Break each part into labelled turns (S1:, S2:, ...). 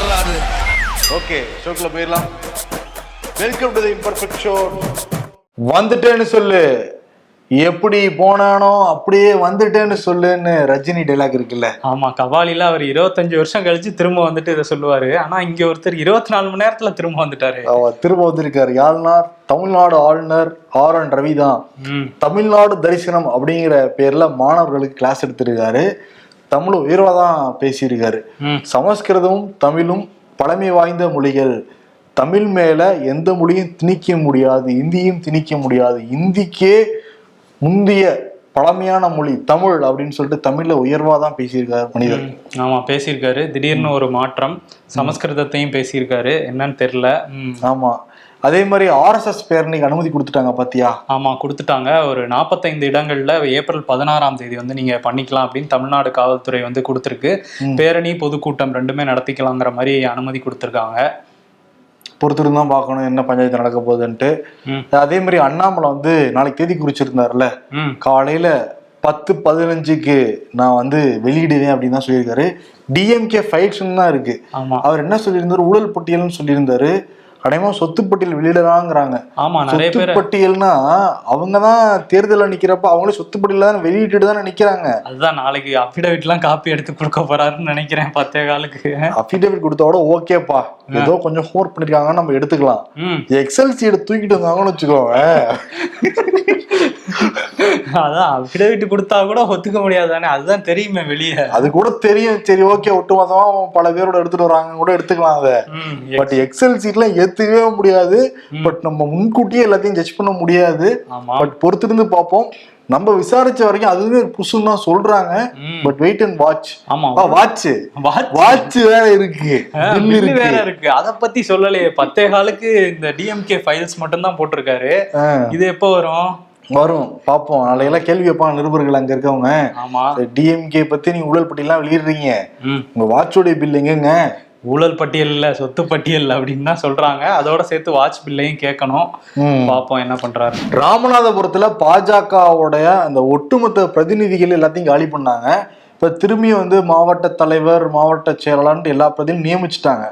S1: வரலாறு.
S2: ஓகே ஷோக்குள்ள போயிடலாம். Welcome to the imperfect show வந்துட்டேன்னு சொல்லு. எப்படி போனானோ அப்படியே வந்துட்டேன்னு சொல்லுன்னு ரஜினி டைலாக் இருக்குல்ல.
S3: ஆமா கபாலில அவர் இருபத்தஞ்சு வருஷம் கழிச்சு திரும்ப வந்துட்டு இதை சொல்லுவாரு. ஆனா இங்க ஒருத்தர் இருபத்தி நாலு மணி நேரத்துல திரும்ப வந்துட்டாரு.
S2: அவர் திரும்ப வந்திருக்காரு. யாழ்னார் தமிழ்நாடு ஆளுநர் ஆர் என் ரவி தான் தமிழ்நாடு தரிசனம் அப்படிங்கிற பேர்ல மாணவர்களுக்கு கிளாஸ் எடுத்திருக்காரு. தமிழ் உயர்வா தான் பேசியிருக்காரு. சமஸ்கிருதமும் தமிழும் பழமை வாய்ந்த மொழிகள். தமிழ் மேல எந்த மொழியும் திணிக்க முடியாது இந்தியும் திணிக்க முடியாது. இந்திக்கே முந்திய பழமையான மொழி தமிழ் அப்படின்னு சொல்லிட்டு தமிழ்ல உயர்வா தான் பேசியிருக்காரு மனிதர்.
S3: ம். ஆமா பேசியிருக்காரு. திடீர்னு ஒரு மாற்றம். சமஸ்கிருதத்தையும் பேசியிருக்காரு. என்னன்னு தெரியல. ம்.
S2: ஆமா. அதே மாதிரி ஆர்எஸ்எஸ் பேரணிக்கு அனுமதி கொடுத்துட்டாங்க பாத்தியா?
S3: ஆமா கொடுத்துட்டாங்க. ஒரு நாற்பத்தைந்து இடங்கள்ல ஏப்ரல் பதினாறாம் தேதி வந்து நீங்க பண்ணிக்கலாம் அப்படின்னு தமிழ்நாடு காவல்துறை வந்து கொடுத்துருக்கு. பேரணி பொதுக்கூட்டம் ரெண்டுமே நடத்திக்கலாங்கிற மாதிரி அனுமதி கொடுத்துருக்காங்க.
S2: பொறுத்திருந்து தான் பார்க்கணும் என்ன பஞ்சாயத்து நடக்க போகுதுன்ட்டு. அதே மாதிரி அண்ணாமலை வந்து நாளைக்கு தேதி குறிச்சிருந்தாருல காலையில பத்து பதினஞ்சுக்கு நான் வந்து வெளியிடுவேன் அப்படின்னு தான் சொல்லியிருக்காரு. டிஎம்கே ஃபைல்ஸ்னு தான் இருக்கு. அவர் என்ன சொல்லியிருந்தாரு? ஊழல் பட்டியல்னு சொல்லியிருந்தாரு. அடையமா சொத்து பட்டியல் வெளியிடலாங்கிறாங்க.
S3: ஆமா நிறைய
S2: சொத்து பட்டியல்னா அவங்க தான் தேர்தலில் நிக்கிறப்ப அவங்களே சொத்து பட்டியல் தான் வெளியிட்டு தானே நிக்கிறாங்க.
S3: அதுதான் நாளைக்கு அஃபிடவிட் எல்லாம் காப்பி எடுத்து கொடுக்க போறாருன்னு நினைக்கிறேன் பத்தே காலுக்கு.
S2: அஃபிடேவிட் கொடுத்தோட ஓகேப்பா. ஏதோ கொஞ்சம் ஹோர் பண்ணிருக்காங்கன்னு நம்ம எடுத்துக்கலாம். எக்ஸல் சீடு தூக்கிட்டு வந்தாங்கன்னு வச்சுக்கோங்க.
S3: அதான் அஃபிடவிட் கொடுத்தா கூட ஒத்துக்க முடியாது தானே அதுதான் தெரியுமே வெளியே.
S2: அது கூட தெரியும். சரி ஓகே ஒட்டுமொத்தமா பல பேரோட எடுத்துட்டு வராங்க கூட எடுத்துக்கலாம் அதை. பட் எக்ஸல் சீட்லாம் ஏத்துக்கவே முடியாது. பட் நம்ம முன்கூட்டியே எல்லாத்தையும் ஜட்ஜ் பண்ண முடியாது. பட் பொறுத்திருந்து பார்ப்போம். நம்ம விசாரிச்ச வரைக்கும் அதுவே புதுசுன்னு தான் சொல்றாங்க. பட் வெயிட் அண்ட் வாட்ச்
S3: ஆமா
S2: வாட்ச். வாட்ச் வேற இருக்கு.
S3: வேற இருக்கு. அத பத்தி சொல்லலையே. பத்தே காலுக்கு இந்த டிஎம்கே ஃபைல்ஸ் மட்டும் தான் போட்டிருக்காரு. இது எப்போ வரும்?
S2: வரும். பார்ப்போம். நாளைக்கெல்லாம் கேள்வி வைப்பாங்க நிருபர்கள் அங்க இருக்கவங்க. டிஎம்கே பத்தி நீங்க ஊழல் பட்டியலாம் வெளியிடுறீங்க. உங்க வாட்சோடைய பில் எங்கங்க?
S3: ஊழல் பட்டியல் இல்ல சொத்து பட்டியல் அப்படின்னு தான் சொல்றாங்க. அதோட சேர்த்து வாட்ச் பில்லையும் கேட்கணும்.
S2: ம்.
S3: பாப்போம் என்ன பண்றாரு.
S2: ராமநாதபுரத்துல பாஜகவுடைய அந்த ஒட்டுமொத்த பிரதிநிதிகள் எல்லாத்தையும் காலி பண்ணாங்க. இப்ப திரும்பி வந்து மாவட்ட தலைவர் மாவட்ட செயலாளர்ன்ட்டு எல்லா பிரதியும் நியமிச்சிட்டாங்க.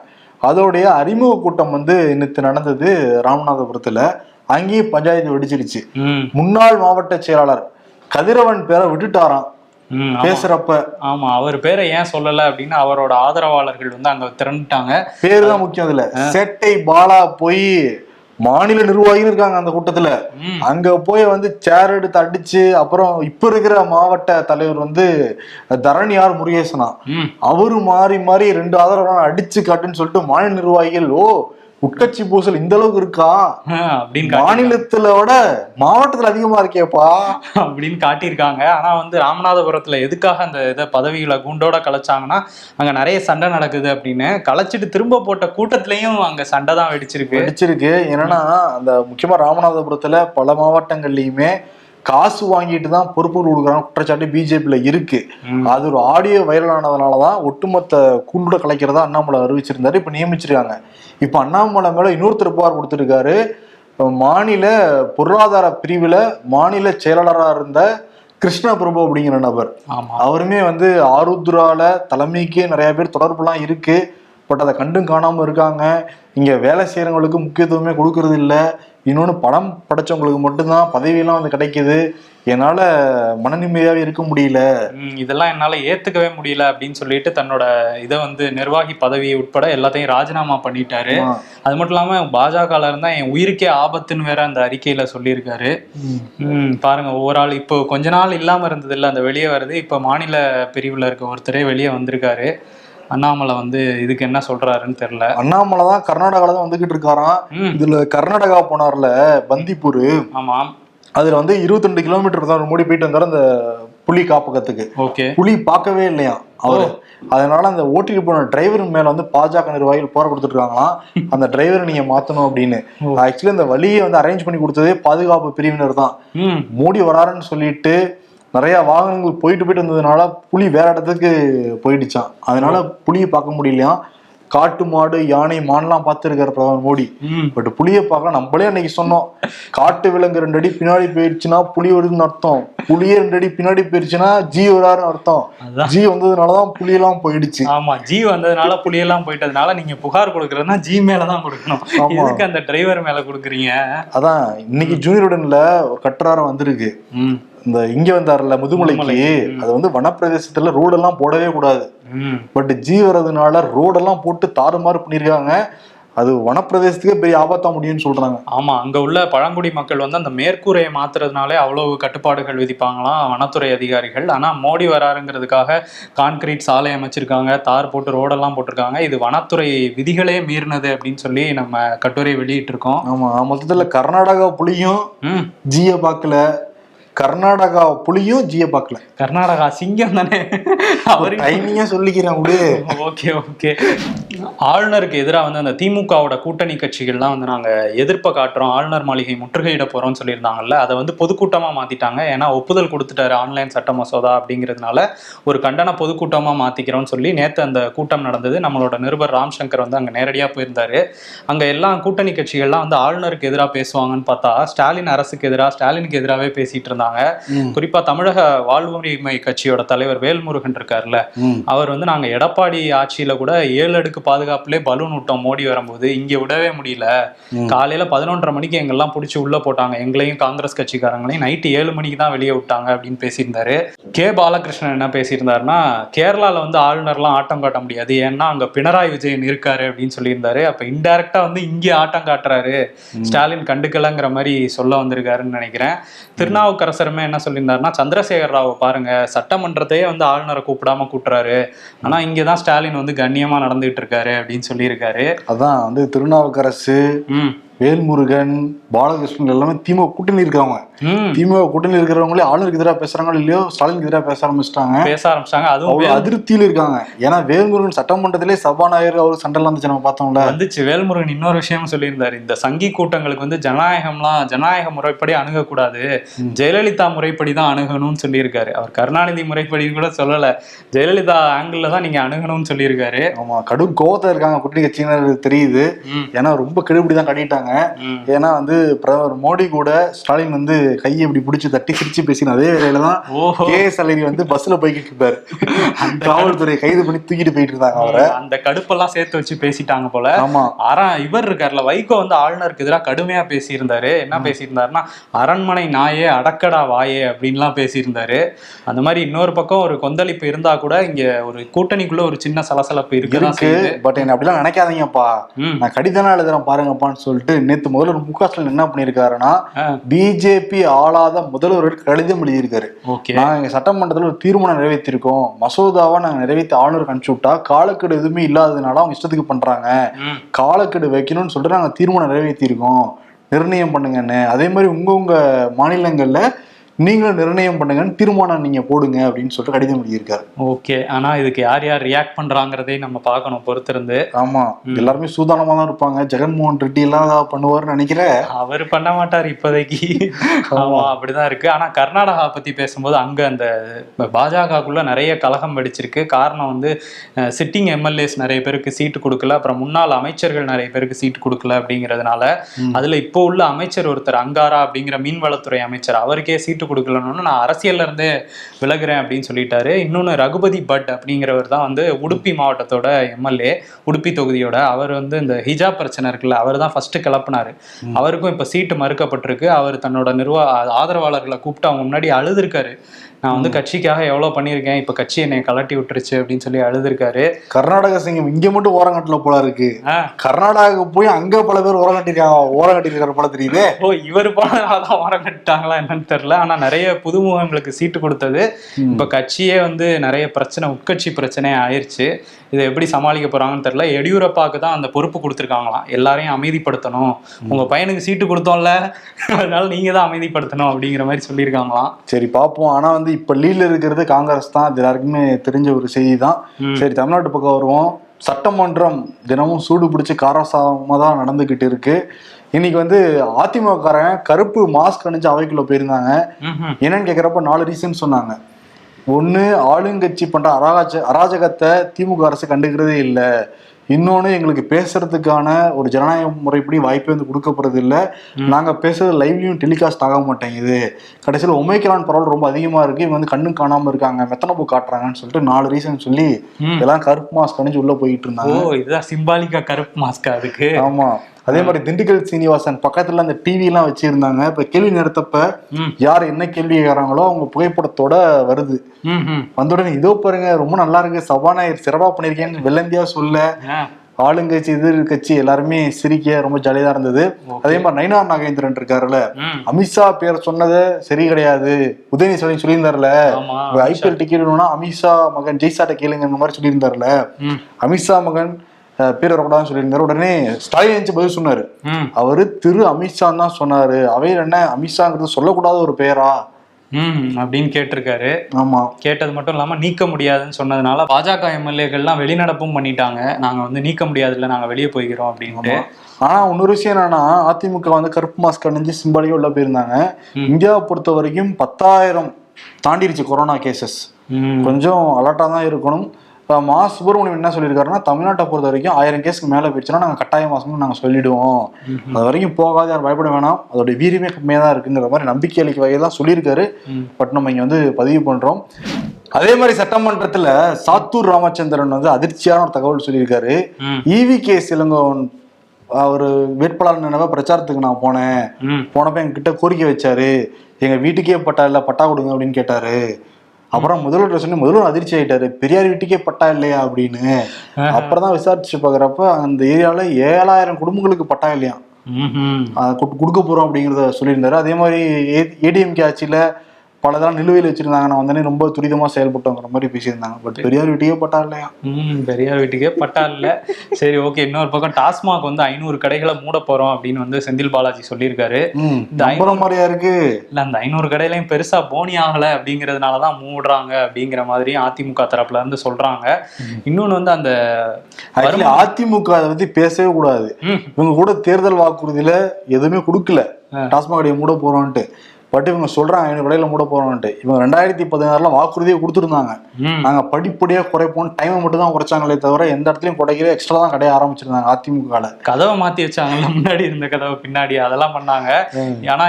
S2: அதோடைய அறிமுக கூட்டம் வந்து நேற்று நடந்தது ராமநாதபுரத்துல. அங்கேயும் பஞ்சாயத்து வெடிச்சிருச்சு. முன்னாள் மாவட்ட செயலாளர் கதிரவன் பேரை விட்டுட்டாராம். பேசுறப்ப.
S3: ஆமா அவர் பேரை ஏன் சொல்லல அப்படின்னு அவரோட ஆதரவாளர்கள் வந்து அங்க திரண்டுட்டாங்க.
S2: பேரு தான் முக்கியம் இதுல சேட்டை பாலா போய் மாநில நிர்வாகின்னு இருக்காங்க அந்த கூட்டத்துல. அங்க போய் வந்து சேர் எடுத்து அடிச்சு அப்புறம் இப்ப இருக்கிற மாவட்ட தலைவர் வந்து தரணியார் முருகேசனா. அவரு மாறி மாறி ரெண்டு ஆதரவான அடிச்சு காட்டுன்னு சொல்லிட்டு மாநில நிர்வாகிகள் ஓ உட்கட்சி பூசல் இந்த அளவுக்கு இருக்கா?
S3: அப்படின்னு
S2: மாநிலத்துல விட மாவட்டத்துல அதிகமா இருக்கேப்பா.
S3: அப்படின்னு காட்டியிருக்காங்க. ஆனா வந்து ராமநாதபுரத்துல எதுக்காக அந்த இதை பதவிகளை குண்டோட கலைச்சாங்கன்னா அங்க நிறைய சண்டை நடக்குது அப்படின்னு. கலைச்சிட்டு திரும்ப போட்ட கூட்டத்திலயும் அங்க சண்டை தான் வெடிச்சிருக்கு.
S2: வெடிச்சிருக்கு. என்னன்னா அந்த முக்கியமா ராமநாதபுரத்துல பல மாவட்டங்கள்லயுமே காசு வாங்கிட்டு தான் பொறுப்புகள் கொடுக்குறாங்க குற்றச்சாட்டு பிஜேபியில இருக்கு. அது ஒரு ஆடியோ வைரல் ஆனதுனாலதான் ஒட்டுமொத்த கூண்டோட கலைக்கிறதா அண்ணாமலை அறிவிச்சிருந்தாரு இப்ப நியமிச்சிருக்காங்க. இப்ப அண்ணாமலை மேல இன்னொருத்தர் புகார் கொடுத்திருக்காரு. மாநில பொருளாதார பிரிவுல மாநில செயலாளராக இருந்த கிருஷ்ண பிரபு அப்படிங்கிற நபர். அவருமே வந்து ஆருத்ரால தலைமைக்கு நிறைய பேர் தொடர்புலாம் இருக்கு. பட் அதை கண்டும் காணாம இருக்காங்க. இங்க வேலை செய்யறவங்களுக்கு முக்கியத்துவமே கொடுக்கறது இல்ல இன்னொன்னு படம் படைச்சவங்களுக்கு மட்டும்தான் பதவியெல்லாம் வந்து கிடைக்குது. என்னால மன நிம்மதியாவே இருக்க முடியல.
S3: இதெல்லாம் என்னால ஏத்துக்கவே முடியல அப்படின்னு சொல்லிட்டு தன்னோட இதை வந்து நிர்வாகி பதவி உட்பட எல்லாத்தையும் ராஜினாமா பண்ணிட்டாரு. அது மட்டும் இல்லாம பாஜக இருந்தா என் உயிருக்கே ஆபத்துன்னு வேற அந்த அறிக்கையில சொல்லியிருக்காரு. பாருங்க ஒவ்வொரு ஆள் இப்போ கொஞ்ச நாள் இல்லாம இருந்தது இல்ல அந்த வெளியே வருது. இப்போ மாநில பிரிவுல இருக்க ஒருத்தரே வெளியே வந்திருக்காரு. அண்ணாமலை வந்து இதுக்கு என்ன சொல்றாருன்னு தெரியல.
S2: அண்ணாமலை தான் கர்நாடகால தான் வந்துகிட்டு இருக்காராம். இதுல கர்நாடகா போனார்ல பந்திப்பூர்.
S3: ஆமா.
S2: அதுல வந்து 22 கிலோமீட்டர் தான் மூடி போயிட்டு வந்தாரு அந்த புலி காப்பகத்துக்கு.
S3: ஓகே.
S2: புலி பார்க்கவே இல்லையா அவரு? அதனால அந்த ஓட்டிட்டு போன டிரைவர் மேல வந்து பாஜக நிர்வாகிகள் போற கொடுத்துட்டு இருக்காங்களாம் அந்த டிரைவரை நீங்க மாத்தணும் அப்படின்னு. ஆக்சுவலி அந்த வழியை வந்து அரேஞ்ச் பண்ணி கொடுத்ததே பாதுகாப்பு பிரிவினர் தான். மோடி வராருன்னு சொல்லிட்டு நிறைய வாகனங்கள் போயிட்டு போயிட்டு வந்ததுனால புலி வேற இடத்துக்கு போயிடுச்சான் அதனால புலியை பார்க்க முடியலையாம். காட்டு மாடு யானை மான்லாம் பார்த்துருக்காரு பிரதமர் மோடி. பட் புலியை பார்க்க நம்மளே அன்னைக்கு சொன்னோம். காட்டு விலங்கு ரெண்டு அடி பின்னாடி போயிடுச்சுன்னா புலி வருதுன்னு அர்த்தம். புலியே ரெண்டு அடி பின்னாடி போயிடுச்சுன்னா ஜி வராருன்னு அர்த்தம். ஜி வந்ததுனாலதான் புலியெல்லாம் போயிடுச்சு.
S3: ஆமா ஜி வந்ததுனால புலியெல்லாம் போயிட்டதுனால நீங்க புகார் கொடுக்கறதுனா ஜி மேல தான் கொடுக்கணும். எதுக்கு அந்த டிரைவர் மேல கொடுக்குறீங்க?
S2: அதான் இன்னைக்கு ஜூனியருடன்ல ஒரு கட்டுறாரம் வந்திருக்கு இந்த இங்க வந்தாருல முதுமலைக்கு.
S3: முதுமலை,
S2: அது வந்து வனப்பிரதேசத்துல ரோடெல்லாம் போடவே கூடாது.
S3: ம்.
S2: பட் ஜி வர்றதுனால ரோடெல்லாம் போட்டு தாறுமாறு பண்ணிருக்காங்க. அது வனப்பிரதேசத்துக்கே பெரிய ஆபத்தா முடியும்னு சொல்றாங்க.
S3: ஆமா அங்க உள்ள பழங்குடி மக்கள் வந்து அந்த மேற்கூரையை மாத்துறதுனாலே அவ்வளவு கட்டுப்பாடுகள் விதிப்பாங்களாம் வனத்துறை அதிகாரிகள். ஆனா மோடி வராருங்கிறதுக்காக கான்கிரீட் சாலை அமைச்சிருக்காங்க தார் போட்டு ரோடெல்லாம் போட்டிருக்காங்க. இது வனத்துறை விதிகளே மீறினது அப்படின்னு சொல்லி நம்ம கட்டுரை வெளியிட்டிருக்கோம்.
S2: ஆமா மொத்தத்துல கர்நாடகா புலியும் ஜிய பார்க்கல. கர்நாடகா புலியும் ஜிய பார்க்கல
S3: கர்நாடகா சிங்கம் தானே? அவருக்கு
S2: டைமிங்கா சொல்லிக்கிறேன்
S3: ஓகே ஓகே. ஆளுநருக்கு எதிராக வந்து அந்த திமுகவோட கூட்டணி கட்சிகள்லாம் வந்து நாங்க எதிர்ப்பை காட்டுறோம். ஆளுநர் மாளிகை முற்றுகையிட போறோம்னு சொல்லியிருந்தாங்கல்ல அதை வந்து பொதுக்கூட்டமா மாத்திட்டாங்க. ஏன்னா ஒப்புதல் கொடுத்துட்டாரு ஆன்லைன் சட்ட மசோதா அப்படிங்கிறதுனால ஒரு கண்டன பொதுக்கூட்டமா மாத்திக்கிறோம்னு சொல்லி நேத்து அந்த கூட்டம் நடந்தது. நம்மளோட நிருபர் ராம் சங்கர் வந்து அங்க நேரடியா போயிருந்தாரு. அங்க எல்லா கூட்டணி கட்சிகள்லாம் வந்து ஆளுநருக்கு எதிராக பேசுவாங்கன்னு பார்த்தா ஸ்டாலின் அரசுக்கு எதிராக ஸ்டாலினுக்கு எதிராகவே பேசிட்டு இருந்தாங்க.
S2: ம்.
S3: குறிப்பா தமிழக வாழ்வுரிமை கட்சியோட தலைவர் வேல்முருகன் இருக்காருல்ல. அவர் வந்து நாங்க எடப்பாடி ஆட்சியில கூட ஏழு அடுக்கு பாதுகாப்புலே பலூன் விட்டோம் மோடி வரும்போது இங்க விடவே முடியல. காலையில பதினொன்றரை மணிக்கு எங்கெல்லாம் பிடிச்சி உள்ள போட்டாங்க எங்களையும் காங்கிரஸ் கட்சிக்காரங்களையும் நைட்டு ஏழு மணிக்கு தான் வெளியே விட்டாங்க அப்படின்னு பேசியிருந்தாரு. கே பாலகிருஷ்ணன் என்ன பேசியிருந்தாருன்னா கேரளால வந்து ஆளுநர்லாம் ஆட்டம் காட்ட முடியாது ஏன்னா அங்க பினராயி விஜயன் இருக்காரு அப்படின்னு சொல்லியிருந்தாரு. அப்ப இன்டைரக்டா வந்து இங்கே ஆட்டம் காட்டுறாரு. ஸ்டாலின் கண்டுக்கலங்கிற மாதிரி சொல்ல வந்திருக்காருன்னு நினைக்கிறேன். திருநாவுக்கரசருமே என்ன சொல்லியிருந்தாருன்னா சந்திரசேகர் ராவை பாருங்க சட்டமன்றத்தையே வந்து ஆளுநரை கூப்பிடாம கூட்டுறாரு. ஆனா இங்கதான் ஸ்டாலின் வந்து கண்ணியமா நடந்துகிட்டு இருக்காரு அப்படின்னு சொல்லியிருக்காரு.
S2: அதான் வந்து திருநாவுக்கரசு
S3: ம்.
S2: வேல்முருகன் பாலகிருஷ்ணன் எல்லாமே திமுக கூட்டணி இருக்காங்க
S3: ம்.
S2: திமுக கூட்டணி இருக்கிறவங்களே ஆளுநருக்கு எதிராக பேசுறாங்களோ இல்லையோ ஸ்டாலினுக்கு எதிராக பேச ஆரம்பிச்சிட்டாங்க.
S3: பேச ஆரம்பிச்சாங்க அதுவும்
S2: அவ்வளவு அதிருப்தியில இருக்காங்க. ஏன்னா வேல்முருகன் சட்டமன்றத்திலே சபாநாயகர் அவரு சண்டைலாம் இருந்துச்சு நம்ம பார்த்தோம்ல.
S3: வந்துச்சு. வேல்முருகன் இன்னொரு விஷயம் சொல்லியிருந்தாரு. இந்த சங்கி கூட்டங்களுக்கு வந்து ஜனநாயகம்லாம் ஜனநாயக முறைப்படி அணுகக்கூடாது. ஜெயலலிதா முறைப்படி தான் அணுகணும்னு சொல்லியிருக்காரு. அவர் கருணாநிதி முறைப்படி கூட சொல்லல. ஜெயலலிதா ஆங்கிள் தான் நீங்க அணுகணும்னு சொல்லியிருக்காரு.
S2: ஆமா கடும் கோவத்துல இருக்காங்க கூட்டணி கட்சியினர் தெரியுது. ஏன்னா ரொம்ப கெடுபிடி தான் கட்டிட்டாங்க.
S3: ம்.
S2: ஏன்னா வந்து பிரதமர் மோடி கூட ஸ்டாலின் வந்து கையை இப்படி பிடிச்சி தட்டி சிரிச்சு பேசின அதே வேலையில தான் கே எஸ் அழகி வந்து பஸ்ல போய்கிட்டு இருப்பாரு காவல்துறை கைது பண்ணி தூக்கிட்டு போயிட்டு இருந்தாங்க அவரை.
S3: அந்த கடுப்பெல்லாம் சேர்த்து வச்சு பேசிட்டாங்க போல.
S2: ஆமா.
S3: ஆனா இவர் இருக்கார்ல வைகோ வந்து ஆளுநருக்கு எதிராக கடுமையா பேசியிருந்தாரு. என்ன பேசியிருந்தாருன்னா அரண்மனை நாயே அடக்கடா வாயே அப்படின்லாம் பேசியிருந்தாரு. அந்த மாதிரி இன்னொரு பக்கம் ஒரு கொந்தளிப்பு இருந்தா கூட இங்க ஒரு கூட்டணிக்குள்ள ஒரு சின்ன சலசலப்பு
S2: இருக்கு. பட் என்ன அப்படிலாம் நினைக்காதீங்கப்பா. நான் கடிதம் எழுதுறேன் பாருங்கப்பான்னு சொல்லிட்டு நேத்து முதல்வர் மு க ஸ்டாலின் என்ன பண்ணிருக்காருன்னா
S3: ஆ.
S2: பிஜேபி ஆளாத முதல்வருக்கு கடிதம் எழுதியிருக்காரு.
S3: ஓகே.
S2: நாங்க எங்க சட்டமன்றத்துல ஒரு தீர்மானம் நிறைவேற்றிருக்கோம். மசோதாவை நாங்க நிறைவேற்றி ஆளுநருக்கு அனுப்பிச்சு விட்டா காலக்கெடு எதுவுமே இல்லாததுனால அவங்க இஷ்டத்துக்கு பண்றாங்க. காலக்கெடு வைக்கணும்னு சொல்லிட்டு நாங்க தீர்மானம் நிறைவேற்றிருக்கோம். நிர்ணயம் பண்ணுங்கன்னு. அதே மாதிரி உங்க உங்க மாநிலங்கள்ல நீங்களும் நிர்ணயம் பண்ணுங்கன்னு தீர்மானம் நீங்க போடுங்க அப்படின்னு சொல்லிட்டு கடிதம் எழுதியிருக்காரு.
S3: ஓகே ஆனா இதுக்கு யார் யார் ரியாக்ட் பண்றாங்கிறதையும் நம்ம பார்க்கணும் பொறுத்திருந்து.
S2: ஆமா எல்லாருமே சூதானமா தான் இருப்பாங்க. ஜெகன்மோகன் ரெட்டி எல்லாம் ஏதாவது பண்ணுவாருன்னு நினைக்கிறேன்
S3: அவர் பண்ண மாட்டார் இப்போதைக்கு. ஆமா. அப்படிதான் இருக்கு. ஆனா கர்நாடகா பத்தி பேசும்போது அங்க அந்த பாஜகக்குள்ள நிறைய கலகம் வெடிச்சிருக்கு. காரணம் வந்து சிட்டிங் எம்எல்ஏஸ் நிறைய பேருக்கு சீட்டு கொடுக்கல. அப்புறம் முன்னாள் அமைச்சர்கள் நிறைய பேருக்கு சீட்டு கொடுக்கல அப்படிங்கிறதுனால அதுல இப்போ உள்ள அமைச்சர் ஒருத்தர் அங்காரா அப்படிங்கிற மீன்வளத்துறை அமைச்சர் அவருக்கே சீட்டு கொடுக்கலன்னு நான் அரசியல்ல இருந்தே விலகுறேன் அப்படின்னு சொல்லிட்டாரு. இன்னொன்னு ரகுபதி பட் அப்படிங்கிறவர் தான் வந்து உடுப்பி மாவட்டத்தோட எம்எல்ஏ உடுப்பி தொகுதியோட. அவர் வந்து இந்த ஹிஜாப் பிரச்சனை இருக்குல்ல அவர் தான் ஃபர்ஸ்ட் கிளப்புனாரு. அவருக்கும் இப்ப சீட்டு மறுக்கப்பட்டிருக்கு. அவர் தன்னோட நிர்வா ஆதரவாளர்களை கூப்பிட்டு அவங்க முன்னாடி அழுதுருக்காரு. நான் வந்து கட்சிக்காக எவ்வளவு பண்ணியிருக்கேன் இப்ப கட்சி என்னை கலட்டி விட்டுருச்சு அப்படின்னு சொல்லி அழுதுருக்காரு.
S2: கர்நாடக சிங்கம் இங்க மட்டும் ஓரம் கட்டல போல இருக்கு.
S3: ஆஹ்
S2: கர்நாடகாவுக்கு போய் அங்க பல பேர் ஓரம் கட்டிருக்காங்க ஓரம் கட்டிருக்காரு போல தெரியுதே.
S3: ஓ இவர் போனதான் வரம் கட்டாங்களா என்னன்னு தெரியல. ஆனா நிறைய புதுமுகங்களுக்கு சீட்டு கொடுத்தது. இப்ப கட்சியே வந்து நிறைய பிரச்சனை உட்கட்சி பிரச்சனை ஆயிருச்சு. இதை எப்படி சமாளிக்க போறாங்கன்னு தெரியல. எடியூரப்பாக்கு தான் அந்த பொறுப்பு கொடுத்துருக்காங்களாம். எல்லாரையும் அமைதிப்படுத்தணும். உங்க பையனுக்கு சீட்டு கொடுத்தோம்ல. அதனால நீங்க தான் அமைதிப்படுத்தணும் அப்படிங்கிற மாதிரி சொல்லியிருக்காங்களாம்.
S2: சரி பார்ப்போம் ஆனா வந்து இப்ப லீட்ல இருக்கிறது காங்கிரஸ் தான். அது எல்லாருக்குமே தெரிஞ்ச ஒரு செய்தி தான். சரி தமிழ்நாட்டு பக்கம் வருவோம். சட்டமன்றம் தினமும் சூடு பிடிச்சி காரசாரமா தான் நடந்துகிட்டு இருக்கு. இன்னைக்கு வந்து அதிமுககாரன் கருப்பு மாஸ்க் அணிஞ்சு அவைக்குள்ள போயிருந்தாங்க. என்னன்னு கேக்குறப்ப நாலு ரீசன் சொன்னாங்க. ஒண்ணு ஆளுங்கட்சி பண்ற அராஜ அராஜகத்தை திமுக அரசு கண்டுக்கிறதே இல்லை. இன்னொன்னு எங்களுக்கு பேசுறதுக்கான ஒரு ஜனநாயக முறைப்படி வாய்ப்பே வந்து கொடுக்கப்படுறது இல்ல. நாங்க பேசுறது லைவ்லயும் டெலிகாஸ்ட் ஆக மாட்டேங்குது. கடைசியில் ஒமைக்ரான் பரவல் ரொம்ப அதிகமா இருக்கு. இவங்க வந்து கண்ணு காணாம இருக்காங்க. மெத்தனை பூ காட்டுறாங்கன்னு சொல்லிட்டு நாலு ரீசன் சொல்லி
S3: ம்.
S2: எல்லாம் கருப்பு மாஸ்க் அணிஞ்சு உள்ள போயிட்டு
S3: ஓ
S2: இருந்தாங்க
S3: இதுதான் சிம்பாலிக்கா கருப்பு மாஸ்கா அதுக்கு?
S2: ஆமா. அதே மாதிரி திண்டுக்கல் சீனிவாசன் பக்கத்துல அந்த டிவி எல்லாம் வச்சிருந்தாங்க. இப்ப கேள்வி நேரத்தப்ப
S3: ம்.
S2: யார் என்ன கேள்வி கேட்கறாங்களோ அவங்க புகைப்படத்தோட வருது. வந்த உடனே இதோ பாருங்க ரொம்ப நல்லா இருக்கு. சபாநாயகர் சிறப்பா பண்ணிருக்கேன்னு வெள்ளந்தியா சொல்ல ஆளுங்கட்சி எதிர் கட்சி எல்லாருமே சிரிக்க ரொம்ப ஜாலியா இருந்தது. அதே மாதிரி நயினார் நாகேந்திரன் இருக்காருல்ல. அமித்ஷா பேர் சொன்னது சரி கிடையாது. உதயநிதி ஸ்டாலின் சொல்லியிருந்தாருல ஐபிஎல் டிக்கெட் வேணும்னா அமித்ஷா மகன் ஜெய்சாட்ட கேளுங்க இந்த மாதிரி சொல்லியிருந்தாருல அமித்ஷா மகன் பேர் வரக்கூடாதுன்னு சொல்லியிருந்தாரு. உடனே ஸ்டாலின் பதில் சொன்னாரு. அவரு திரு அமித்ஷா தான் சொன்னாரு. அவையில் என்ன? அமித்ஷாங்கிறது சொல்லக்கூடாத ஒரு பெயரா?
S3: அப்படின்னு கேட்டிருக்காரு.
S2: ஆமா.
S3: கேட்டது மட்டும் இல்லாம நீக்க முடியாதுன்னு சொன்னதுனால பாஜக எம்எல்ஏக்கள்லாம் வெளிநடப்பும் பண்ணிட்டாங்க. நாங்க வந்து நீக்க முடியாதுல்ல நாங்க வெளியே போய்க்கிறோம் அப்படின்ட்டு.
S2: ஆனா இன்னொரு விஷயம் என்னன்னா அதிமுக வந்து கருப்பு மாஸ்க் அணிஞ்சு சிம்பாலியோ உள்ள போயிருந்தாங்க. இந்தியாவை பொறுத்த வரைக்கும் பத்தாயிரம் தாண்டிருச்சு கொரோனா கேசஸ் கொஞ்சம் அலர்ட்டா தான் இருக்கணும். இப்போ மா சுப்பிரமணியம் என்ன சொல்லியிருக்காருன்னா தமிழ்நாட்டை பொறுத்த வரைக்கும் ஆயிரம் கேஸ்க்கு மேலே போயிடுச்சுன்னா நாங்கள் கட்டாய மாசம்னு நாங்கள் சொல்லிடுவோம். அது வரைக்கும் போகாது யாரும் பயப்பட வேணாம். அதோட வீரியமே கம்மியாக தான் இருக்குங்கிற மாதிரி நம்பிக்கை அளிக்க வகையில் தான் சொல்லியிருக்காரு. பட் நம்ம இங்கே வந்து பதிவு பண்ணுறோம் அதே மாதிரி சட்டமன்றத்தில் சாத்தூர் ராமச்சந்திரன் வந்து அதிர்ச்சியான ஒரு தகவல் சொல்லியிருக்காரு.
S3: ம்.
S2: ஈவி கே சிலங்கோவன் அவர் வேட்பாளர் நினைவா பிரச்சாரத்துக்கு நான் போனேன். போனப்ப எங்ககிட்ட கோரிக்கை வச்சாரு. எங்க வீட்டுக்கே பட்டா இல்ல பட்டா கொடுங்க அப்படின்னு கேட்டாரு. அப்புறம் முதல்வர் சொன்னி முதல்வர் அதிர்ச்சி ஆயிட்டாரு. பெரியார் வீட்டுக்கே பட்டா இல்லையா? அப்படின்னு. அப்புறம் தான் விசாரிச்சு பாக்குறப்ப அந்த ஏரியால ஏழாயிரம் குடும்பங்களுக்கு பட்டா இல்லையா? கொடுக்க போறோம் அப்படிங்கறத சொல்லியிருந்தாரு. அதே மாதிரி ஏடிஎம்கே ஆட்சியில பல இதெல்லாம் நிலுவையில் வச்சிருந்தாங்க நான் வந்தோடனே ரொம்ப துரிதமா செயல்பட்டோங்கிற மாதிரி பேசியிருந்தாங்க. பட் பெரியார் வீட்டுக்கே பட்டா இல்லையா?
S3: ம் பெரியார் வீட்டுக்கே பட்டா இல்ல. சரி ஓகே இன்னொரு பக்கம் டாஸ்மாக் வந்து ஐநூறு கடைகளை மூட போறோம் அப்படின்னு வந்து செந்தில் பாலாஜி சொல்லியிருக்காரு. இந்த
S2: நம்புற மாதிரியா இருக்கு?
S3: இல்ல அந்த ஐநூறு கடையிலையும் பெருசா போனி ஆகல அப்படிங்கறதுனாலதான் மூடுறாங்க அப்படிங்கிற மாதிரி அதிமுக தரப்புல இருந்து சொல்றாங்க. இன்னொன்னு வந்து அந்த
S2: அதிமுக அதை பத்தி பேசவே கூடாது. இவங்க கூட தேர்தல் வாக்குறுதியில எதுவுமே கொடுக்கல. டாஸ்மாக் கடையை மூட போறோம்ட்டு பட் இவங்க சொல்றாங்க ஐநூறு கடையில மூட போறோம்ட்டு இவங்க ரெண்டாயிரத்தி பதினாறுல வாக்குறுதியை கொடுத்துருந்தாங்க. நாங்க படிப்படியா குறைப்போம் டைமை மட்டும் தான் குறைச்சாங்களே தவிர எந்த இடத்துலயும் குறைக்கவே எக்ஸ்ட்ரா தான் கடைய ஆரம்பிச்சிருந்தாங்க அதிமுக
S3: கதவை மாத்தி வச்சாங்கல்ல முன்னாடி இருந்த கதவை பின்னாடி அதெல்லாம் பண்ணாங்க. ஏன்னா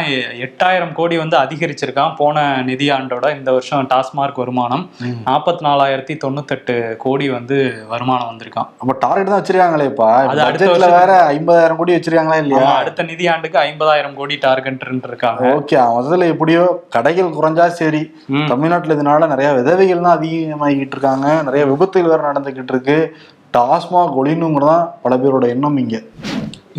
S3: எட்டாயிரம் கோடி வந்து அதிகரிச்சிருக்கான் போன நிதியாண்டோட இந்த வருஷம் டாஸ்மார்க் வருமானம். நாற்பத்தி நாலாயிரத்தி தொண்ணூத்தெட்டு கோடி வந்து வருமானம் வந்திருக்கான்.
S2: அப்ப டார்கெட் தான் வச்சிருக்காங்களேப்பா
S3: அது அடுத்த
S2: வேற ஐம்பதாயிரம் கோடி வச்சிருக்காங்களா இல்லையா?
S3: அடுத்த நிதியாண்டுக்கு ஐம்பதாயிரம் கோடி டார்கெட் இருக்காங்க
S2: ஓகே முதல்ல எப்படியோ கடைகள் குறைஞ்சா சரி. தமிழ்நாட்டுல இதனால நிறைய விதவைகள் தான் அதிகமாகிட்டு இருக்காங்க. நிறைய விபத்துகள் வேற நடந்துகிட்டு இருக்கு. டாஸ்மாக் ஒளினுங்கிறதான் பல பேரோட எண்ணம் இங்க.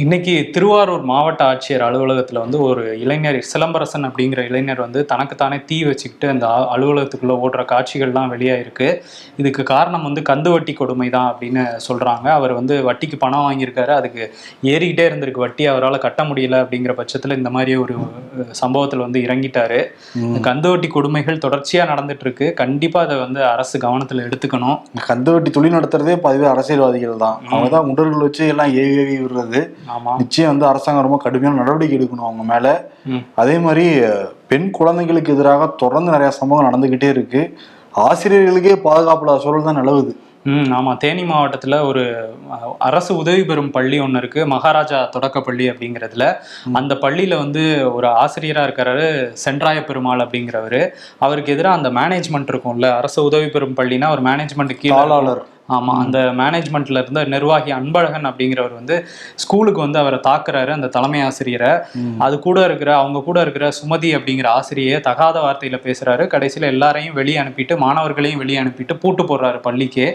S3: இன்னைக்கு திருவாரூர் மாவட்ட ஆட்சியர் அலுவலகத்துல வந்து ஒரு இளைஞர் சிலம்பரசன் அப்படிங்கிற இளைஞர் வந்து தனக்குத்தானே தீ வச்சுக்கிட்டு அந்த அலுவலகத்துக்குள்ள ஓடுற காட்சிகள்லாம் வெளியாயிருக்கு. இதுக்கு காரணம் வந்து கந்து வட்டி கொடுமை தான் அப்படின்னு சொல்றாங்க. அவர் வந்து வட்டிக்கு பணம் வாங்கியிருக்காரு. அதுக்கு ஏறிக்கிட்டே இருந்திருக்கு. வட்டி அவரால் கட்ட முடியல அப்படிங்கிற பட்சத்துல இந்த மாதிரி ஒரு சம்பவத்துல வந்து இறங்கிட்டாரு. கந்து வட்டி கொடுமைகள் தொடர்ச்சியா நடந்துட்டு இருக்கு கண்டிப்பா அதை வந்து அரசு கவனத்துல எடுத்துக்கணும்.
S2: கந்து வட்டி தொழில் நடத்துறதே பதிவே அரசியல்வாதிகள் தான் அவங்க தான் குண்டர்கள் வச்சு எல்லாம் ஏவி ஏவி விடுறது. நிச்சயம் வந்து அரசாங்கம் ரொம்ப கடுமையான நடவடிக்கை எடுக்கணும் அவங்க மேல. அதே மாதிரி பெண் குழந்தைகளுக்கு எதிராக தொடர்ந்து நிறைய சம்பவம் நடந்துகிட்டே இருக்கு. ஆசிரியர்களுக்கே பாதுகாப்புல சூழல் தான் நிலவுது.
S3: ம் ஆமா. தேனி மாவட்டத்துல ஒரு அரசு உதவி பெறும் பள்ளி ஒன்று இருக்கு. மகாராஜா தொடக்க பள்ளி அப்படிங்கிறதுல. அந்த பள்ளியில வந்து ஒரு ஆசிரியரா இருக்கிறாரு சென்றாய பெருமாள் அப்படிங்கிறவரு. அவருக்கு எதிராக அந்த மேனேஜ்மெண்ட் இருக்கும்ல அரசு உதவி பெறும் பள்ளினா ஒரு மேனேஜ்மெண்ட் கீழே
S2: தாளாளர்
S3: ஆமா அந்த மேனேஜ்மெண்ட்ல இருந்த நிர்வாகி அன்பழகன் அப்படிங்கிறவர் வந்து ஸ்கூலுக்கு வந்து அவரை தாக்குறாரு அந்த தலைமை ஆசிரியரை. அது கூட இருக்கிற அவங்க கூட இருக்கிற சுமதி அப்படிங்கிற ஆசிரியை தகாத வார்த்தையில பேசுறாரு. கடைசியில எல்லாரையும் வெளியே அனுப்பிட்டு மாணவர்களையும் வெளியே அனுப்பிட்டு பூட்டு போடுறாரு பள்ளிக்கு.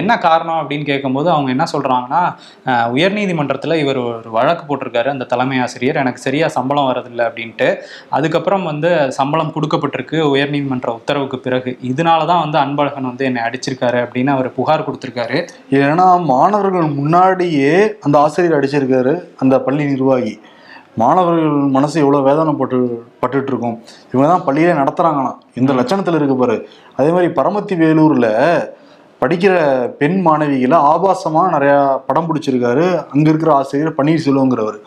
S3: என்ன காரணம் அப்படின்னு கேட்கும்போது அவங்க என்ன சொல்றாங்கன்னா அஹ், உயர்நீதிமன்றத்துல இவர் ஒரு வழக்கு போட்டிருக்காரு அந்த தலைமை ஆசிரியர். எனக்கு சரியா சம்பளம் வரதில்லை அப்படின்ட்டு. அதுக்கப்புறம் வந்து சம்பளம் கொடுக்கப்பட்டிருக்கு உயர்நீதிமன்ற உத்தரவுக்கு பிறகு. இதனால தான் வந்து அன்பழகன் வந்து என்னை அடிச்சிருக்காரு அப்படின்னு அவர் புகார் கொடுத்திருக்காரு.
S2: ஏன்னா மாணவர்கள் முன்னாடியே அந்த ஆசிரியர் அடிச்சிருக்காரு அந்த பள்ளி நிர்வாகி. மாணவர்கள் மனசு எவ்வளவு வேதனைப்பட்டு பட்டுட்டு இருக்கும் இவங்க தான் பள்ளியிலே நடத்துறாங்களாம். இந்த லட்சணத்துல இருக்கு பாரு. அதே மாதிரி பரமத்தி வேலூர்ல படிக்கிற பெண் மாணவிகளை ஆபாசமா நிறைய படம் பிடிச்சிருக்காரு. அங்க இருக்கிற ஆசிரியர் பன்னீர்செல்வங்கிறவர்.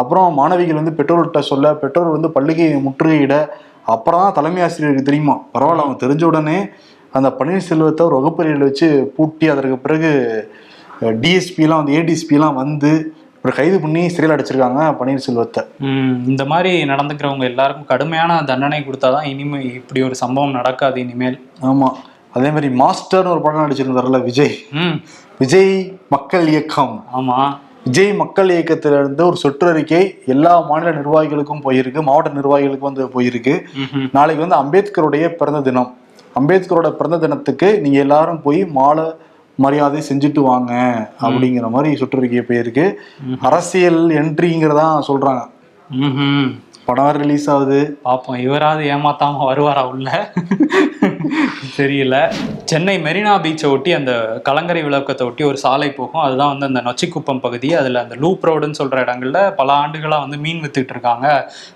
S2: அப்புறம் மாணவிகள் வந்து பெற்றோர்கிட்ட சொல்ல பெற்றோர் வந்து பள்ளிக்கு முற்றுகையிட அப்புறம் தான் தலைமை ஆசிரியருக்கு தெரியுமா? பரவாயில்ல அவங்க தெரிஞ்ச உடனே அந்த பன்னீர்செல்வத்தை ஒரு வகுப்பறையில் வச்சு பூட்டி அதற்கு பிறகு டிஎஸ்பிலாம் வந்து ஏடிஎஸ்பிலாம் வந்து ஒரு கைது பண்ணி சிறையில் அடைச்சிருக்காங்க பன்னீர்செல்வத்தை.
S3: இந்த மாதிரி நடந்துக்கிறவங்க எல்லாருக்கும் கடுமையான தண்டனை கொடுத்தாதான் இனிமே இப்படி ஒரு சம்பவம் நடக்காது இனிமேல்.
S2: ஆமாம் அதே மாதிரி மாஸ்டர்னு ஒரு படம் நடிச்சிருந்தாருல விஜய்.
S3: ம்.
S2: விஜய் மக்கள் இயக்கம்.
S3: ஆமா.
S2: விஜய் மக்கள் இயக்கத்திலிருந்து ஒரு சுற்றறிக்கை எல்லா மாநில நிர்வாகிகளுக்கும் போயிருக்கு மாவட்ட நிர்வாகிகளுக்கும் வந்து போயிருக்கு. நாளைக்கு வந்து அம்பேத்கருடைய பிறந்த தினம். அம்பேத்கரோட பிறந்த தினத்துக்கு நீங்க எல்லாரும் போய் மாலை மரியாதை செஞ்சுட்டு வாங்க அப்படிங்கிற மாதிரி சுற்றறிக்கை போயிருக்கு. அரசியல் என்ட்ரிங்கிறதா சொல்றாங்க. படம் ரிலீஸ் ஆகுது.
S3: பாப்போம். இவராவது ஏமாத்தாம வருவாரா உள்ள? தெரியல. சென்னை மெரினா பீச்சை ஒட்டி அந்த கலங்கரை விளக்கத்தை ஒட்டி ஒரு சாலை போகும். அதுதான் வந்து அந்த நொச்சிக்குப்பம் பகுதி. அதில் அந்த லூப் ரோடுன்னு சொல்கிற இடங்கள்ல பல ஆண்டுகளாக வந்து மீன் வித்துக்கிட்டு இருக்காங்க.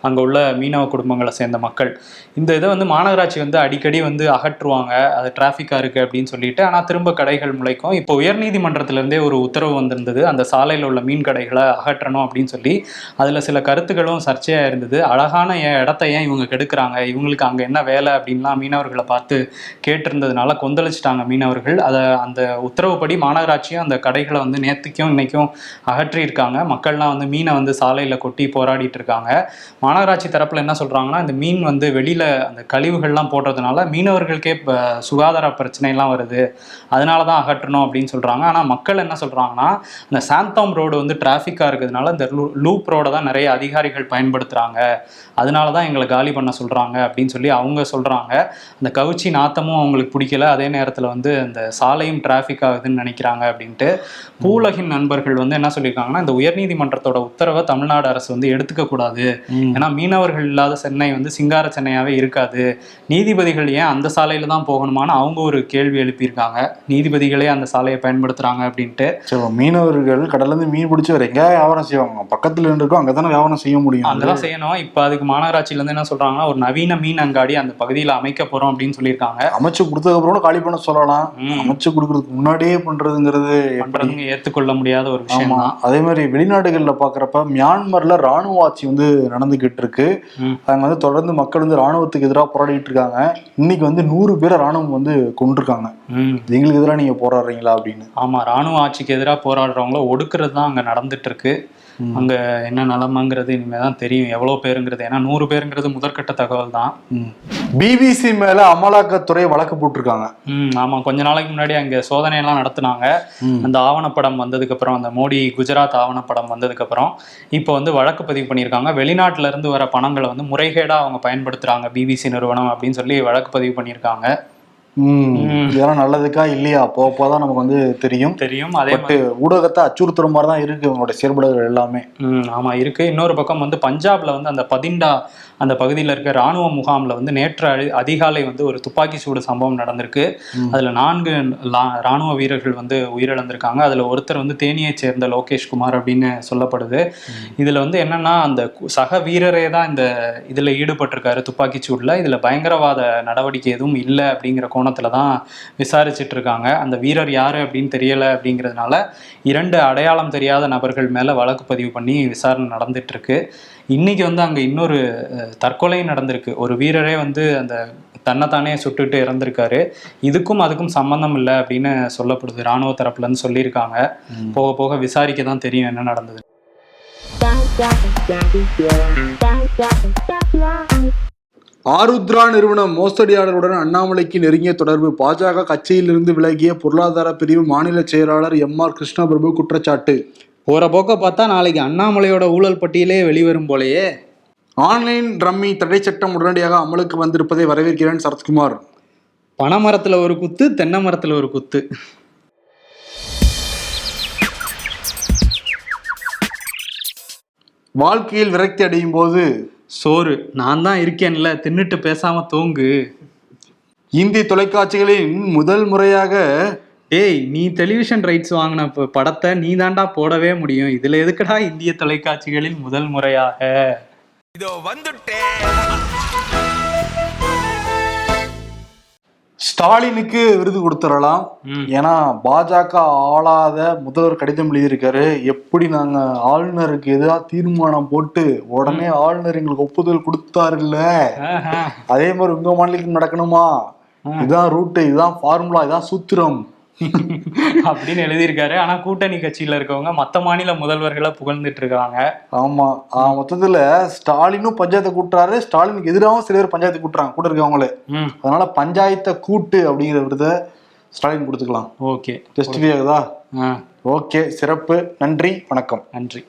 S3: அங்கே உள்ள மீனவ குடும்பங்களை சேர்ந்த மக்கள். இந்த இதை வந்து மாநகராட்சி வந்து அடிக்கடி வந்து அகற்றுவாங்க. அது டிராஃபிக்காக இருக்குது அப்படின்னு சொல்லிட்டு. ஆனால் திரும்ப கடைகள் முளைக்கும். இப்போ உயர்நீதிமன்றத்துலேருந்தே ஒரு உத்தரவு வந்திருந்தது. அந்த சாலையில் உள்ள மீன் கடைகளை அகற்றணும் அப்படின்னு சொல்லி. அதில் சில கருத்துக்களும் சர்ச்சையாக இருந்தது. அழகான இடத்த ஏன் இவங்க கெடுக்கிறாங்க? இவங்களுக்கு அங்கே என்ன வேலை அப்படின்லாம் மீனவர்களை பார்த்து கேட்டிருந்ததுனால கொந்தளிச்சிட்டாங்க மீனவர்கள். அதை அந்த உத்தரவுப்படி மாநகராட்சியும் அந்த கடைகளை வந்து நேற்றுக்கும் இன்னைக்கும் அகற்றியிருக்காங்க. மக்கள்லாம் வந்து மீனை வந்து சாலையில் கொட்டி போராடிட்டு இருக்காங்க மாநகராட்சி தரப்பில் என்ன சொல்கிறாங்கன்னா இந்த மீன் வந்து வெளியில் அந்த கழிவுகள்லாம் போடுறதுனால மீனவர்களுக்கே இப்போ சுகாதார பிரச்சனைலாம் வருது. அதனால தான் அகற்றணும் அப்படின்னு சொல்கிறாங்க ஆனால் மக்கள் என்ன சொல்கிறாங்கன்னா இந்த சாந்தோம் ரோடு வந்து டிராஃபிக்காக இருக்கிறதுனால இந்த லூப் ரோடை தான் நிறைய அதிகாரிகள் பயன்படுத்துகிறாங்க அதனால தான் எங்களை காலி பண்ண சொல்கிறாங்க அப்படின்னு சொல்லி அவங்க சொல்கிறாங்க அந்த கவுச்சி நாத்தமும் அவங்களுக்கு பிடிக்கல. அதே நேரத்துல வந்து அந்த சாலையும் டிராஃபிக் ஆகுதுன்னு நினைக்கிறாங்க அப்படின்ட்டு பூலகின் நண்பர்கள் வந்து என்ன சொல்லியிருக்காங்கன்னா இந்த உயர்நீதிமன்றத்தோட உத்தரவை தமிழ்நாடு அரசு வந்து எடுத்துக்க கூடாது. ஏன்னா மீனவர்கள் இல்லாத சென்னை வந்து சிங்கார சென்னையாவே இருக்காது. நீதிபதிகள் ஏன் அந்த சாலையில தான் போகணுமான்னு அவங்க ஒரு கேள்வி எழுப்பியிருக்காங்க. நீதிபதிகளே அந்த சாலையை பயன்படுத்துறாங்க அப்படின்ட்டு.
S2: சரி மீனவர்கள் கடல்ல இருந்து மீன் பிடிச்சி வேற எங்க வியாபாரம் செய்வாங்க. பக்கத்துல இருக்கோம் அங்கதானே வியாபாரம் செய்ய முடியும்.
S3: அங்கதான் செய்யணும். இப்ப அதுக்கு மாநகராட்சியில இருந்து என்ன சொல்றாங்கன்னா ஒரு நவீன மீன் அங்காடி அந்த பகுதியில அமைக்க போறோம் அப்படின்னு சொல்லியிருக்காங்க.
S2: அமைச்சு கொடுத்ததுக்கு அப்புறம் கூட காலி பண்ண சொல்லலாம். அமைச்சு கொடுக்கறதுக்கு முன்னாடியே பண்றதுங்கிறது
S3: பண்றதுங்க ஏத்துக்கொள்ள முடியாத ஒரு விஷயம்
S2: அதே மாதிரி வெளிநாடுகள்ல பாக்குறப்ப மியான்மர்ல ராணுவ ஆட்சி வந்து நடந்துகிட்டு இருக்கு.
S3: ம்.
S2: அங்க வந்து தொடர்ந்து மக்கள் வந்து ராணுவத்துக்கு எதிராக போராடிட்டு இருக்காங்க. இன்னைக்கு வந்து நூறு பேரை ராணுவம் வந்து கொண்டிருக்காங்க எங்களுக்கு எதிராக நீங்க போராடுறீங்களா அப்படின்னு.
S3: ஆமா ராணுவ ஆட்சிக்கு எதிராக போராடுறவங்கள ஒடுக்குறது தான் அங்க நடந்துட்டு இருக்கு. அங்க என்ன நிலமைங்கிறது இனிமே தான் தெரியும். எவ்வளவு பேருங்கிறது. ஏன்னா நூறு பேருங்கிறது முதற்கட்ட தகவல் தான்.
S2: பிபிசி மேல அமலாக்கத்துறை வழக்கு போட்டிருக்காங்க.
S3: ம் ஆமா. கொஞ்ச நாளைக்கு முன்னாடி அங்க சோதனை எல்லாம் நடத்துனாங்க. அந்த ஆவணப்படம் வந்ததுக்கு அப்புறம் அந்த மோடி குஜராத் ஆவணப்படம் வந்ததுக்கு அப்புறம் இப்போ வந்து வழக்கு பதிவு பண்ணியிருக்காங்க. வெளிநாட்டுல இருந்து வர பணங்களை வந்து முறைகேடா அவங்க பயன்படுத்துறாங்க. பிபிசி நிறுவனம் அப்படின்னு சொல்லி வழக்கு பதிவு பண்ணியிருக்காங்க.
S2: இதெல்லாம் நல்லதுக்கா இல்லையா? போக போதான் நமக்கு வந்து தெரியும்.
S3: தெரியும். அதே
S2: பட் ஊடகத்தை அச்சுறுத்துற மாதிரி தான் இருக்கு இவங்களோட செயல்பாடுகள் எல்லாமே.
S3: ஆமா. இருக்கு. இன்னொரு பக்கம் வந்து பஞ்சாப்ல வந்து அந்த பதிண்டா அந்த பகுதியில் இருக்க ராணுவ முகாம்ல வந்து நேற்று அதிகாலை வந்து ஒரு துப்பாக்கி சூடு சம்பவம் நடந்திருக்கு. அதுல நான்கு லா- ராணுவ வீரர்கள் வந்து உயிரிழந்திருக்காங்க. அதுல ஒருத்தர் வந்து தேனியை சேர்ந்த லோகேஷ் குமார் அப்படின்னு சொல்லப்படுது. இதுல வந்து என்னன்னா அந்த சக வீரரே தான் இந்த இதுல ஈடுபட்டிருக்காரு துப்பாக்கி சூடுல. இதுல பயங்கரவாத நடவடிக்கை எதுவும் இல்லை அப்படிங்கிற கோணத்துல தான் விசாரிச்சுட்டு இருக்காங்க அந்த வீரர் யாரு அப்படின்னு தெரியல அப்படிங்கிறதுனால இரண்டு அடையாளம் தெரியாத நபர்கள் மேல வழக்கு பதிவு பண்ணி விசாரணை நடந்துட்டு இருக்கு இன்னைக்கு வந்து அங்க இன்னொரு அஹ், தற்கொலை நடந்திருக்கு. ஒரு வீரரே வந்து அந்த தன்னைத்தானே சுட்டுட்டு இறந்திருக்காரு. இதுக்கும் அதுக்கும் சம்பந்தம் இல்லை அப்படின்னு சொல்லப்படுது. ராணுவ தரப்புல இருந்து சொல்லியிருக்காங்க போக போக விசாரிக்க தான் தெரியும் என்ன நடந்தது
S2: ஆருத்ரா நிறுவனம் மோசடியாளருடன் அண்ணாமலைக்கு நெருங்கிய தொடர்பு. பாஜக கட்சியிலிருந்து விலகிய பொருளாதார பிரிவு மாநில செயலாளர் எம் ஆர் கிருஷ்ணபிரபு குற்றச்சாட்டு.
S3: போற போக்க பார்த்தா நாளைக்கு அண்ணாமலையோட ஊழல் பட்டியலே வெளிவரும் போலயே.
S2: ஆன்லைன் ரம்மி தடை சட்டம் உடனடியாக அமலுக்கு வந்திருப்பதை வரவேற்கிறேன் சரத்குமார்.
S3: பனை மரத்துல ஒரு குத்து தென்னை மரத்துல ஒரு குத்து.
S2: வாழ்க்கையில் விரக்தி அடையும் போது
S3: சோறு. நான் தான் இருக்கேன்ல தின்னுட்டு பேசாம தூங்கு.
S2: இந்திய தொலைக்காட்சிகளின் முதல் முறையாக
S3: ஏய் நீ டெலிவிஷன் ரைட்ஸ் வாங்கின ப- படத்தை நீ தாண்டா போடவே முடியும். இதுல எதுக்குடா இந்திய தொலைக்காட்சிகளில் முதல் முறையாக?
S1: இதோ வந்துட்டேன்
S2: ஸ்டாலினுக்கு விருது கொடுத்துடலாம். ஏன்னா பாஜக ஆளாத முதல்வர் கடிதம் எழுதியிருக்காரு. எப்படி நாங்க ஆளுநருக்கு எதிராக தீர்மானம் போட்டு உடனே ஆளுநர் எங்களுக்கு ஒப்புதல் கொடுத்தாருல்ல. அதே மாதிரி உங்க மாநிலத்துக்கு நடக்கணுமா? இதுதான் ரூட்டு இதுதான் ஃபார்முலா இதுதான் சூத்திரம்.
S3: அப்படின்னு எழுதியிருக்காரு. ஆனா கூட்டணி கட்சியில இருக்கவங்க மத்த மாநில முதல்வர்களை புகழ்ந்துட்டு இருக்காங்க.
S2: ஆமா. மொத்தத்துல ஸ்டாலினும் பஞ்சாயத்தை கூட்டுறாரு. ஸ்டாலினுக்கு எதிராகவும் சில பேர் பஞ்சாயத்து கூட்டுறாங்க. கூட இருக்கவங்களே. அதனால பஞ்சாயத்தை கூட்டு அப்படிங்கிற விருதை ஸ்டாலின் கொடுத்துக்கலாம்.
S3: ஓகே. ஆ.
S2: ஓகே. சிறப்பு. நன்றி. வணக்கம்.
S3: நன்றி.